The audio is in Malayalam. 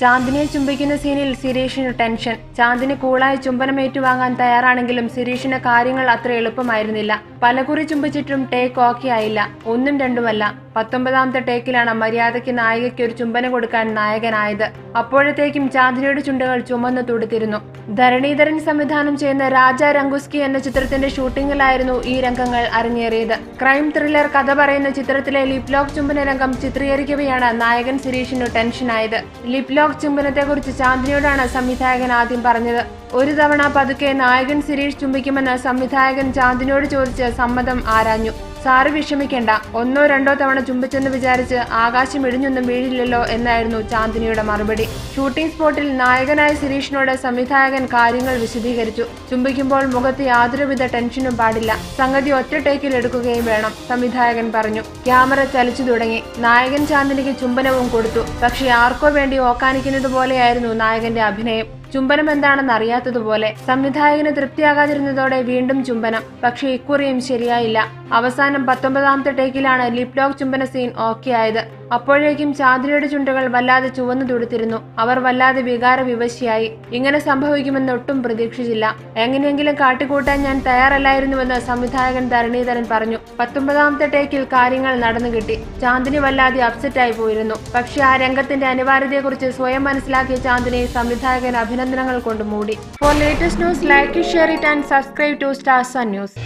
ചാന്ദിനിയെ ചുംബിക്കുന്ന സീനിൽ സിരീഷിന് ടെൻഷൻ. ചാന്ദിന് കൂളായ ചുംബനം ഏറ്റുവാങ്ങാൻ തയ്യാറാണെങ്കിലും സിരീഷിന് കാര്യങ്ങൾ അത്ര എളുപ്പമായിരുന്നില്ല. പലകുറി ചുംബിച്ചിട്ടും ടേക്ക് ഓക്കെ ആയില്ല. ഒന്നും രണ്ടുമല്ല. പത്തൊമ്പതാമത്തെ ടേക്കിലാണ് മര്യാദയ്ക്ക് നായികയ്ക്ക് ഒരു ചുംബനം കൊടുക്കാൻ നായകനായത്. അപ്പോഴത്തേക്കും ചാന്ദിനിയുടെ ചുണ്ടുകൾ ചുമന്നു തുടുത്തിരുന്നു. ധരണീധരൻ സംവിധാനം ചെയ്യുന്ന രാജ രംഗുസ്കി എന്ന ചിത്രത്തിന്റെ ഷൂട്ടിങ്ങിലായിരുന്നു ഈ രംഗങ്ങൾ അരങ്ങേറിയത്. ക്രൈം ത്രില്ലർ കഥ പറയുന്ന ചിത്രത്തിലെ ലിപ് ലോക്ക് ചുംബന രംഗം ചിത്രീകരിക്കവെയാണ് നായകൻ സിരീഷിനു ടെൻഷനായത്. ലിപ് ലോക്ക് ചുംബനത്തെക്കുറിച്ച് ചാന്ദിനിയോടാണ് സംവിധായകൻ ആദ്യം പറഞ്ഞത്. ഒരു തവണ പതുക്കെ നായകൻ സിരീഷ് ചുംബിക്കുമെന്ന് സംവിധായകൻ ചാന്ദിനിയോട് ചോദിച്ച് സമ്മതം ആരാഞ്ഞു. സാറ് വിഷമിക്കേണ്ട. ഒന്നോ രണ്ടോ തവണ ചുംബിച്ചെന്ന് വിചാരിച്ച് ആകാശം ഇടിഞ്ഞൊന്നും വീഴില്ലല്ലോ എന്നായിരുന്നു ചാന്ദിനിയുടെ മറുപടി. ഷൂട്ടിംഗ് സ്പോട്ടിൽ നായകനായ സിരീഷിനോട് സംവിധായകൻ കാര്യങ്ങൾ വിശദീകരിച്ചു. ചുംബിക്കുമ്പോൾ മുഖത്ത് യാതൊരുവിധ ടെൻഷനും പാടില്ല. സംഗതി ഒറ്റ ടേക്കിൽ എടുക്കുകയും വേണം സംവിധായകൻ പറഞ്ഞു. ക്യാമറ ചലിച്ചു തുടങ്ങി. നായകൻ ചാന്ദിനിക്ക് ചുംബനവും കൊടുത്തു. പക്ഷേ ആർക്കോ വേണ്ടി ഓക്കാനിക്കുന്നത് പോലെയായിരുന്നു നായകന്റെ അഭിനയം. ചുംബനം എന്താണെന്ന് അറിയാത്തതുപോലെ സംവിധായകന് തൃപ്തിയാകാതിരുന്നതോടെ വീണ്ടും ചുംബനം. പക്ഷേ ഇക്കുറിയും ശരിയായില്ല. അവസാനം പത്തൊമ്പതാമത്തെ ടേക്കിലാണ് ലിപ് ചുംബന സീൻ ഓക്കെ ആയത്. അപ്പോഴേക്കും ചാന്ദ്രയുടെ ചുണ്ടുകൾ വല്ലാതെ ചുവന്നു തുടുത്തിരുന്നു. അവർ വല്ലാതെ വികാര വിവശിയായി ഇങ്ങനെ സംഭവിക്കുമെന്ന് ഒട്ടും പ്രതീക്ഷിച്ചില്ല. എങ്ങനെയെങ്കിലും കാട്ടിക്കൂട്ടാൻ ഞാൻ തയ്യാറല്ലായിരുന്നുവെന്ന് സംവിധായകൻ ധരണീധരൻ പറഞ്ഞു. പത്തൊമ്പതാമത്തെ ടേക്കിൽ കാര്യങ്ങൾ നടന്നു കിട്ടി. ചാന്ദിനി വല്ലാതെ അപ്സെറ്റായി പോയിരുന്നു. പക്ഷേ ആ രംഗത്തിന്റെ അനിവാര്യതയെക്കുറിച്ച് സ്വയം മനസ്സിലാക്കിയ ചാന്ദിനി സംവിധായകൻ അഭിനന്ദനങ്ങൾ കൊണ്ട് മൂടി. For latest news like share it and subscribe to stars news